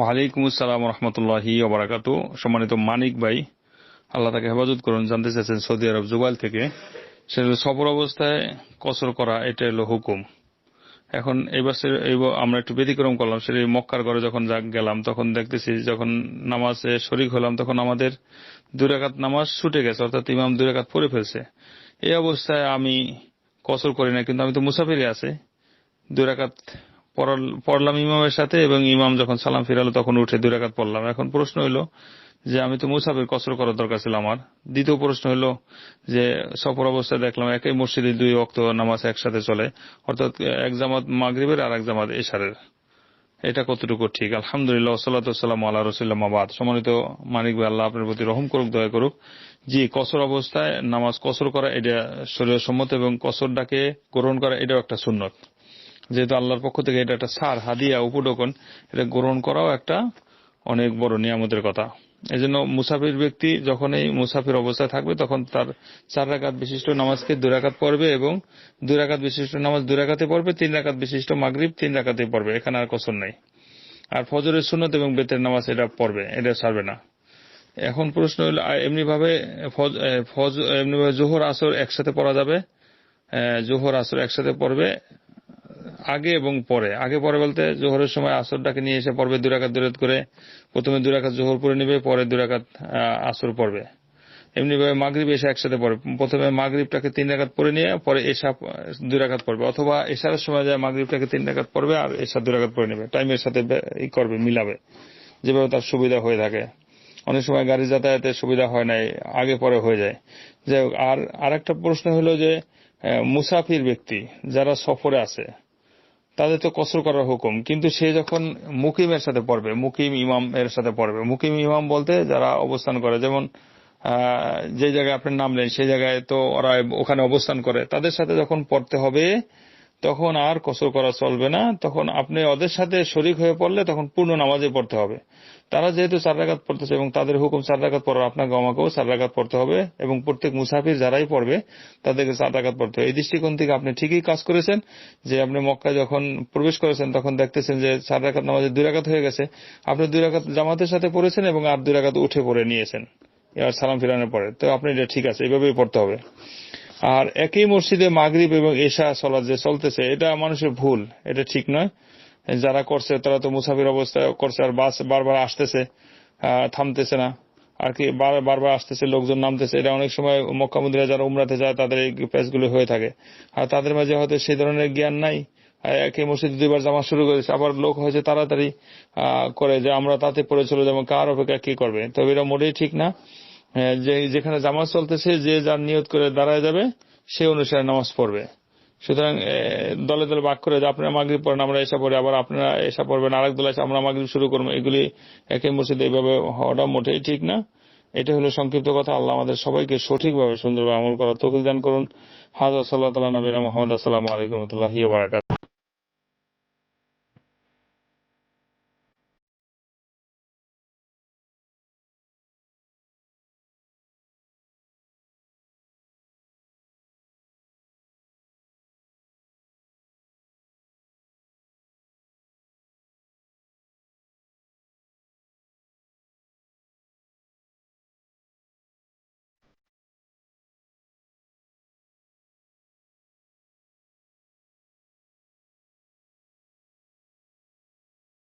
ওয়ালাইকুম আসসালাম রহমতুল্লাহি ওবরাকাত। সম্মানিত মানিক ভাই, আল্লাহ তাকে হেফাজত করুন, জানতে চাচ্ছেন সৌদি আরব জুবাইল থেকে। সেটা সফর অবস্থায় কসর করা, এটা হলো হুকুম। এখন এবার আমরা একটু ব্যতিক্রম করলাম সেটা মক্কার ঘরে যখন গেলাম, তখন দেখতেছি যখন নামাজে শরিক হলাম, তখন আমাদের দুরাকাত নামাজ ছুটে গেছে, অর্থাৎ ইমাম দুরাকাত পড়ে ফেলছে। এই অবস্থায় আমি কসর করি না কিন্তু আমি তো মুসাফিরে আছে। দুই রাকাত পড়াল- পড়লাম ইমামের সাথে এবং ইমাম যখন সালাম ফিরালো তখন উঠে দুই রাকাত পড়লাম। এখন প্রশ্ন হলো যে আমি তো মুসাফির কসর করার দরকার ছিল আমার। দ্বিতীয় প্রশ্ন হলো যে সফর অবস্থায় দেখলাম একই মসজিদে দুই অক্ত নামাজ একসাথে চলে, অর্থাৎ এক জামাত মাগরিবের আর এক জামাত এশারের। এটা কতটুকু ঠিক? আলহামদুলিল্লাহ সাল্লাম আল্লাহ রসুল্লাহ আবাদ সম্মানিত মানিক ভাই, আল্লাহ আপনার প্রতি রহম করুক, দয়া করুক। জি, কসর অবস্থায় নামাজ কসর করা এটা শরীর সম্মত এবং কসরটাকে গ্রহণ করা এটাও একটা সুন্নত। যেহেতু আল্লাহর পক্ষ থেকে এটা একটা সার হাদিয়া উপডোকন এটা গ্রহণ করাও একটা অনেক বড় নিয়ামতের কথা। এই জন্য মুসাফির ব্যক্তি যখন এই মুসাফির অবস্থায় থাকবে তখন তার চার রাকাত বিশিষ্ট নামাজকে দুই রাকাত পড়বে এবং দুই রাকাত বিশিষ্ট নামাজ দুই রাকাতে পড়বে তিন রাকাত বিশিষ্ট মাগরিব তিন রাকাতে পড়বে। এখানে আর কসর নাই। আর ফজরের সুন্নত এবং বেতের নামাজ এটা পড়বে এটা ছাড়বে না। এখন প্রশ্ন হলো এমনি ভাবে ফজ এ, ফজ এমনি ভাবে জোহর আসর একসাথে পড়া যাবে? জোহর আসর একসাথে পড়বে আগে এবং পরে। আগে, পরে বলতে জোহরের সময় আসরটাকে নিয়ে এসে পড়বে দুরাকাত দুরাত করে প্রথমে দুরাকাত জোহর পরে নেবে, পরে দুরাকাত আসর পড়বে। এমনি ভাবে মাগরিব এসে একসাথে পড়বে প্রথমে মাগরিবটাকে তিন রাকাত পরে নিয়ে, পরে এসা দুই রাকাত পড়বে। অথবা এশার সময় যায় মাগরিবটাকে তিন রাকাত পড়বে আর এসা দুই পরে নেবে। টাইমের সাথে ই করবে, মিলাবে। যেভাবে তার সুবিধা হয়ে থাকে। অনেক সময় গাড়ি যাতায়াতের সুবিধা হয় নাই, আগে, পরে হয়ে যায়। যাই হোক, আর আরেকটা প্রশ্ন হলো যে মুসাফির ব্যক্তি যারা সফরে আছে তাদের তো কসর করার হুকুম। কিন্তু সে যখন মুকিমের সাথে পড়বে, মুকিম ইমাম এর সাথে পড়বে, মুকিম ইমাম বলতে যারা অবস্থান করে, যেমন যে জায়গায় আপনার নাম নেন সেই জায়গায় তো ওরা ওখানে অবস্থান করে, তাদের সাথে যখন পড়তে হবে তখন আর কসর করা চলবে না। তখন আপনি ওদের সাথে শরিক হয়ে পড়লে তখন পূর্ণ নামাজে পড়তে হবে। তারা যেহেতু চার রাকাত পড়তেছে এবং তাদের হুকুম চার রাকাত পড়ার আপনাকে আমাকেও চার রাকাত পড়তে হবে এবং প্রত্যেক মুসাফির যারাই পড়বে, তাদেরকে চার রাকাত পড়তে হবে। এই দৃষ্টিকোণ থেকে আপনি ঠিকই কাজ করেছেন যে আপনি মক্কায় যখন প্রবেশ করেছেন, তখন দেখতেছেন যে চার রাকাত নামাজে দুই রাকাত হয়ে গেছে। আপনি দুই রাকাত জামাতের সাথে পড়েছেন এবং আর দুই রাকাত উঠে পড়ে নিয়েছেন। এবার সালাম ফিরানোর পরে। তো আপনি এটা ঠিক আছে, এইভাবেই পড়তে হবে। আর একই মসজিদে মাগরিব এবং এশা সলাৎ যে চলতেছে, এটা মানুষের ভুল, এটা ঠিক নয়। যারা করছে, তারা তো মুসাফির অবস্থায় করছে, আর বাস বারবার আসতেছে থামতেছে না। আর কি, বার- বারবার আসতেছে, লোকজন নামতেছে, এটা অনেক সময় মক্কা মন্দিরে যারা উমরাতে যায়, তাদের এই পেজগুলো হয়ে থাকে। আর তাদের মাঝে হয়তো সেই ধরনের জ্ঞান নাই। একই মসজিদে দুইবার জামা শুরু করেছে, আবার লোক হয়েছে তাড়াতাড়ি করে যে আমরা তাতে পড়ে চলে যাব, কার অপেক্ষা কি করবে? তবে এটা মোটেই ঠিক না। যেখানে জামাত চলতেছে, যে যার নিয়ত করে দাঁড়ায় যাবে, সে অনুসারে নামাজ পড়বে। সুতরাং দলে দলে ভাগ করে যে আপনারা মাগরিব পড়েন, আমরা এসা পড়ি, আবার আপনারা এসা পড়বেন, আরেক দল এসে আমরা মাগরিব শুরু করব। এগুলি একে মসজিদে এইভাবে হওয়াটা মোটেই ঠিক না। এটা হলো সংক্ষিপ্ত কথা, আল্লাহ আমাদের সবাইকে সঠিকভাবে সুন্দরভাবে আমল করার তৌফিক দান করুন। হাজার সাল্লাহ তালা নবীনা মোহাম্মদ, আসসালামু আলাইকুম রহমতুল্লাহি ওয়া বারাকাতুহু।